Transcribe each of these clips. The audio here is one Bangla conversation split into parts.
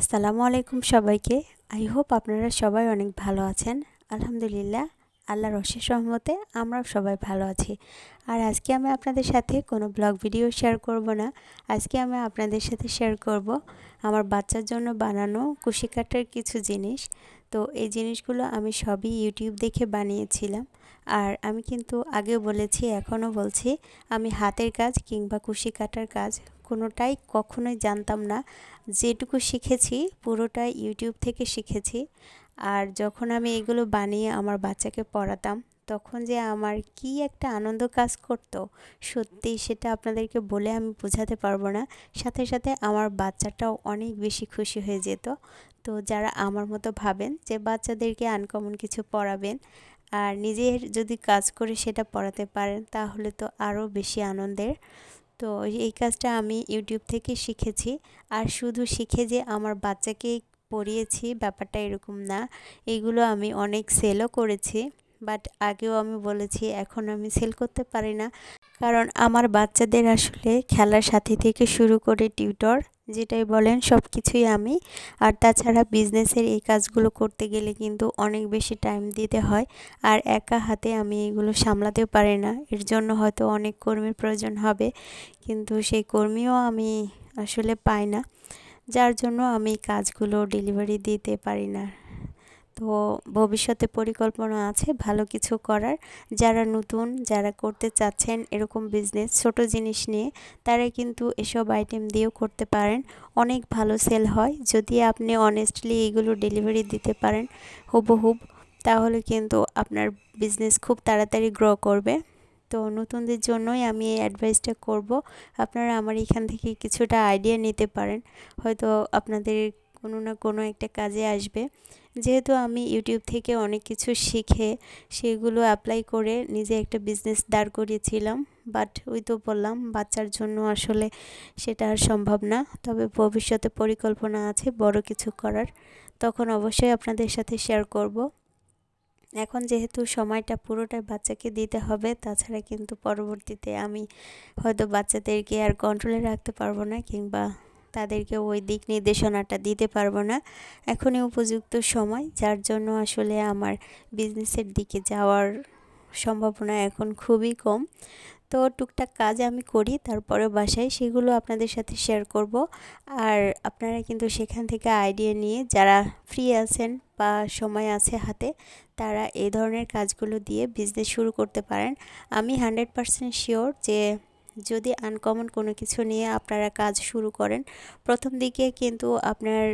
আসসালামু আলাইকুম সবাইকে। আই হোপ আপনারা সবাই অনেক ভালো আছেন। আলহামদুলিল্লাহ, আল্লাহর অশেষ রহমতে আমরাও সবাই ভালো আছি। আর আজকে আমি আপনাদের সাথে কোনো ব্লগ ভিডিও শেয়ার করব না। আজকে আমি আপনাদের সাথে শেয়ার করব আমার বাচ্চার জন্য বানানো কুশি কাটার কিছু জিনিস। তো এই জিনিসগুলো আমি সবই ইউটিউব দেখে বানিয়েছিলাম। আর আমি কিন্তু আগে বলেছি, এখনও বলছি, আমি হাতের কাজ কিংবা কুশি কাটার কাজ কোনোটাই কখনোই জানতাম না। যেটুকু শিখেছি, পুরোটাই ইউটিউব থেকে শিখেছি। আর যখন আমি এগুলো বানিয়ে আমার বাচ্চাকে পড়াতাম, তখন যে আমার কি একটা আনন্দ কাজ করত সত্যি সেটা আপনাদেরকে বলে আমি বোঝাতে পারব না। সাথে সাথে আমার বাচ্চাটাও অনেক বেশি খুশি হয়ে যেত। তো যারা আমার মতো ভাবেন যে বাচ্চাদেরকে আনকমন কিছু পড়াবেন আর নিজের যদি কাজ করে সেটা পড়াতে পারেন, তাহলে তো আরও বেশি আনন্দের। তো এই কাজটা আমি ইউটিউব থেকে শিখেছি। আর শুধু শিখে যে আমার বাচ্চাকে পড়িয়েছি ব্যাপারটা এরকম না, এগুলো আমি অনেক সেলও করেছি। বাট আগেও আমি বলেছি, এখন আমি সেল করতে পারি না। কারণ আমার বাচ্চাদের আসলে খেলার সাথে থেকে শুরু করে টিউটর যেটাই বলেন সব কিছুই আমি। আর তাছাড়া বিজনেসের এই কাজগুলো করতে গেলে কিন্তু অনেক বেশি টাইম দিতে হয়। আর একা হাতে আমি এগুলো সামলাতেও পারি না। এর জন্য হয়তো অনেক কর্মীর প্রয়োজন হবে। কিন্তু সেই কর্মীও আমি আসলে পাই না। যার জন্য আমি কাজগুলো ডেলিভারি দিতে পারি না। তো ভবিষ্যতে পরিকল্পনা আছে ভালো কিছু করার। যারা নতুন, যারা করতে চাচ্ছেন এরকম বিজনেস ছোট জিনিস নিয়ে তারা কিন্তু এসব আইটেম দিয়েও করতে পারেন। অনেক ভালো সেল হয়। যদি আপনি অনেস্টলি এগুলো ডেলিভারি দিতে পারেন হুবহুব তাহলে কিন্তু আপনার বিজনেস খুব তাড়াতাড়ি গ্রো করবে। তো নতুনদের জন্যই আমি এই অ্যাডভাইসটা করব, আপনারা আমার এখান থেকে কিছুটা আইডিয়া নিতে পারেন। হয়তো আপনাদের কোনো না কোনো একটা কাজে আসবে। যেহেতু আমি ইউটিউব থেকে অনেক কিছু শিখে সেগুলো অ্যাপ্লাই করে নিজে একটা বিজনেস দাঁড় করিয়েছিলাম। বাট ওই তো বললাম, বাচ্চার জন্য আসলে সেটা আর সম্ভব না। তবে ভবিষ্যতে পরিকল্পনা আছে বড় কিছু করার। তখন অবশ্যই আপনাদের সাথে শেয়ার করব। এখন যেহেতু সময়টা পুরোটাই বাচ্চাকে দিতে হবে, তাছাড়া কিন্তু পরবর্তীতে আমি হয়তো বাচ্চাদেরকে আর কন্ট্রোলে রাখতে পারব না কিংবা তাদেরকে ওই দিক নির্দেশনাটা দিতে পারব না। এখনই উপযুক্ত সময়, যার জন্য আসলে আমার বিজনেসের দিকে যাওয়ার সম্ভাবনা এখন খুবই কম। তো টুকটাক কাজ আমি করি, তারপরে বাসায় সেগুলো আপনাদের সাথে শেয়ার করব। আর আপনারা কিন্তু সেখান থেকে আইডিয়া নিয়ে যারা ফ্রি আছেন বা সময় আছে হাতে, তারা এই ধরনের কাজগুলো দিয়ে বিজনেস শুরু করতে পারেন। আমি হান্ড্রেড পারসেন্ট শিওর যে যদি আনকমন কোনো কিছু নিয়ে আপনারা কাজ শুরু করেন, প্রথম দিকে কিন্তু আপনার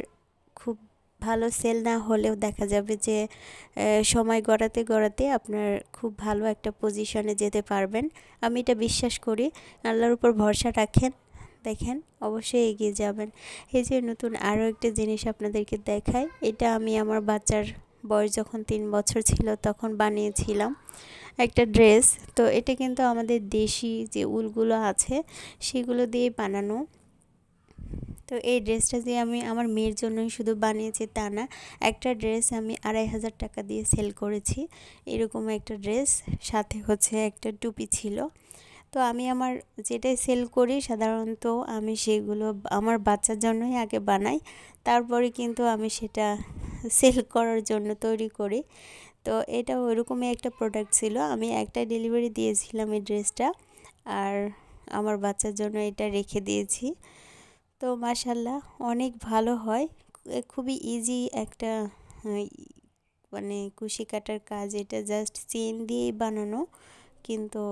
খুব ভালো সেল না হলেও দেখা যাবে যে সময় গড়াতে গড়াতে আপনার খুব ভালো একটা পজিশনে যেতে পারবেন। আমি এটা বিশ্বাস করি। আল্লাহর উপর ভরসা রাখেন, দেখেন অবশ্যই এগিয়ে যাবেন। এই যে নতুন আরও একটা জিনিস আপনাদেরকে দেখাই, এটা আমি আমার বাচ্চার বয়স যখন তিন বছর ছিল তখন বানিয়েছিলাম একটা ড্রেস। তো এটা কিন্তু আমাদের দেশি যে উলগুলো আছে সেগুলো দিয়ে বানানো। তো এই ড্রেসটা যে আমি আমার মেয়ের জন্যই শুধু বানিয়েছি তা না, একটা ড্রেস আমি আড়াই হাজার টাকা দিয়ে সেল করেছি। এরকম একটা ড্রেস, সাথে হচ্ছে একটা টুপি ছিল। তো আমি আমার যেটাই সেল করি সাধারণত আমি সেগুলো আমার বাচ্চার জন্যই আগে বানাই। তারপরে কিন্তু আমি সেটা সেল করার জন্য তৈরি করি। তো এটা ওইরকমই একটা প্রোডাক্ট ছিল। আমি একটা ডেলিভারি দিয়েছিলাম এই ড্রেসটা আর আমার বাচ্চার জন্য এটা রেখে দিয়েছি। তো মাসাল্লাহ অনেক ভালো হয়। খুবই ইজি একটা মানে কুশি কাটার কাজ। এটা জাস্ট চেন দিয়েই বানানো। কিন্তু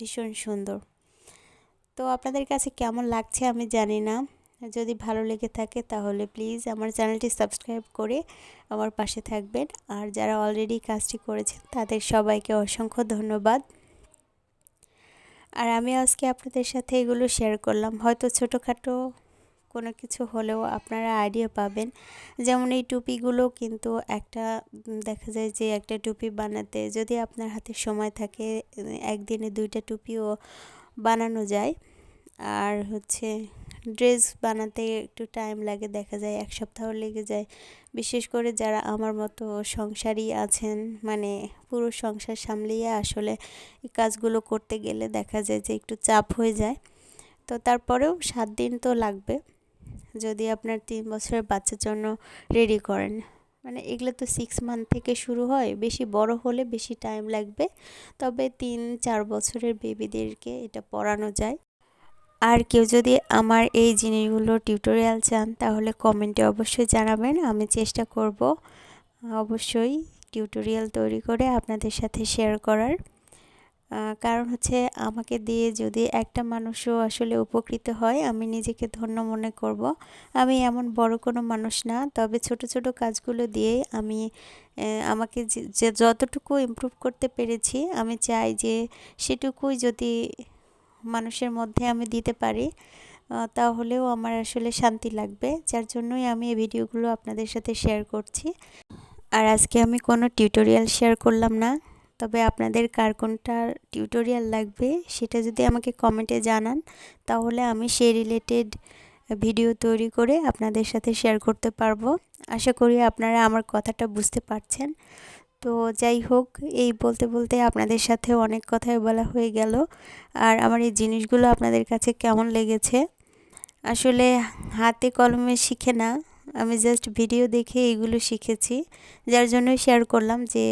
ভীষণ সুন্দর। তো আপনাদের কাছে কেমন লাগছে আমি জানি না। যদি ভালো লেগে থাকে তাহলে প্লিজ আমার চ্যানেলটি সাবস্ক্রাইব করে আমার পাশে থাকবেন। আর যারা অলরেডি কাজটি করেছেন তাদের সবাইকে অসংখ্য ধন্যবাদ। আর আমি আজকে আপনাদের সাথে এগুলো শেয়ার করলাম। হয়তো ছোটোখাটো কোনো কিছু হলেও আপনারা আইডিয়া পাবেন। যেমন এই টুপিগুলো কিন্তু একটা দেখা যায় যে একটা টুপি বানাতে যদি আপনার হাতে সময় থাকে, একদিনে দুইটা টুপিও বানানো যায়। আর হচ্ছে ড্রেস বানাতে একটু টাইম লাগে, দেখা যায় এক সপ্তাহ লেগে যায়। বিশেষ করে যারা আমার মতো সংসারই আছেন মানে পুরো সংসার সামলিয়ে আসলে এই কাজগুলো করতে গেলে দেখা যায় যে একটু চাপ হয়ে যায়। তো তারপরেও সাত দিন তো লাগবে। যদি আপনার তিন বছরের বাচ্চার জন্য রেডি করেন। মানে এগুলো তো সিক্স মান্থ থেকে শুরু হয়, বেশি বড় হলে বেশি টাইম লাগবে, তবে তিন, চার বছরের বেবিদেরকে এটা পড়ানো যায়। আর কেউ যদি আমার এই জিনিসগুলো টিউটোরিয়াল চান, তাহলে কমেন্টে অবশ্যই জানাবেন, আমি চেষ্টা করব, অবশ্যই টিউটোরিয়াল তৈরি করে আপনাদের সাথে শেয়ার করার। কারণ হচ্ছে আমাকে দিয়ে যদি একটা মানুষও আসলে উপকৃত হয়, আমি নিজেকে ধন্য মনে করব। আমি এমন বড় কোনো মানুষ না, তবে ছোট ছোট কাজগুলো দিয়ে আমি আমাকে যে যতটুকু ইমপ্রুভ করতে পেরেছি, আমি চাই যে সেটুকুই যদি মানুষের মধ্যে আমি দিতে পারি তাহলেও আমার আসলে শান্তি লাগবে। যার জন্যই আমি এই ভিডিওগুলো আপনাদের সাথে শেয়ার করছি। আর আজকে আমি কোনো টিউটোরিয়াল শেয়ার করলাম না। তবে আপনাদের কার কোনটা টিউটোরিয়াল লাগবে সেটা যদি আমাকে কমেন্টে জানান, তাহলে আমি সেই রিলেটেড ভিডিও তৈরি করে আপনাদের সাথে শেয়ার করতে পারব। আশা করি আপনারা আমার কথাটা বুঝতে পারছেন। তো যাই হোক, এই বলতে বলতে আপনাদের সাথে অনেক কথাই বলা হয়ে গেল। আর আমার এই জিনিসগুলো আপনাদের কাছে কেমন লেগেছে? আসলে হাতে কলমে শিখে না আমি জাস্ট ভিডিও দেখে এগুলো শিখেছি, যার জন্যই শেয়ার করলাম যে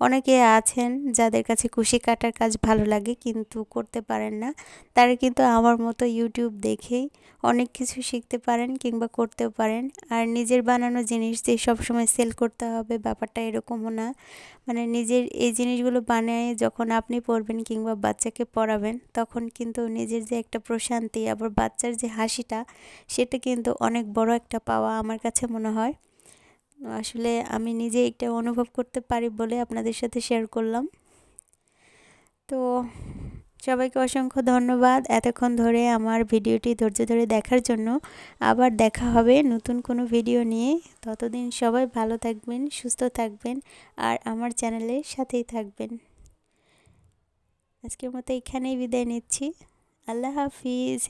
অনেকে আছেন যাদের কাছে কুশি কাটার কাজ ভালো লাগে কিন্তু করতে পারেন না। তারা কিন্তু আমার মতো ইউটিউব দেখেই অনেক কিছু শিখতে পারেন কিংবা করতেও পারেন। আর নিজের বানানো জিনিস যে সবসময় সেল করতে হবে ব্যাপারটা এরকমও না। মানে নিজের এই জিনিসগুলো বানায় যখন আপনি পড়বেন কিংবা বাচ্চাকে পড়াবেন, তখন কিন্তু নিজের যে একটা প্রশান্তি, আবার বাচ্চার যে হাসিটা, সেটা কিন্তু অনেক বড় একটা পাওয়া আমার কাছে মনে হয়। আসলে আমি নিজে এটা অনুভব করতে পারি বলে আপনাদের সাথে শেয়ার করলাম। তো সবাইকে অসংখ্য ধন্যবাদ এতক্ষণ ধরে আমার ভিডিওটি ধৈর্য ধরে দেখার জন্য। আবার দেখা হবে নতুন কোনো ভিডিও নিয়ে। ততদিন সবাই ভালো থাকবেন, সুস্থ থাকবেন আর আমার চ্যানেলের সাথেই থাকবেন। আজকের মতো এখানেই বিদায় নিচ্ছি। আল্লাহ হাফিজ।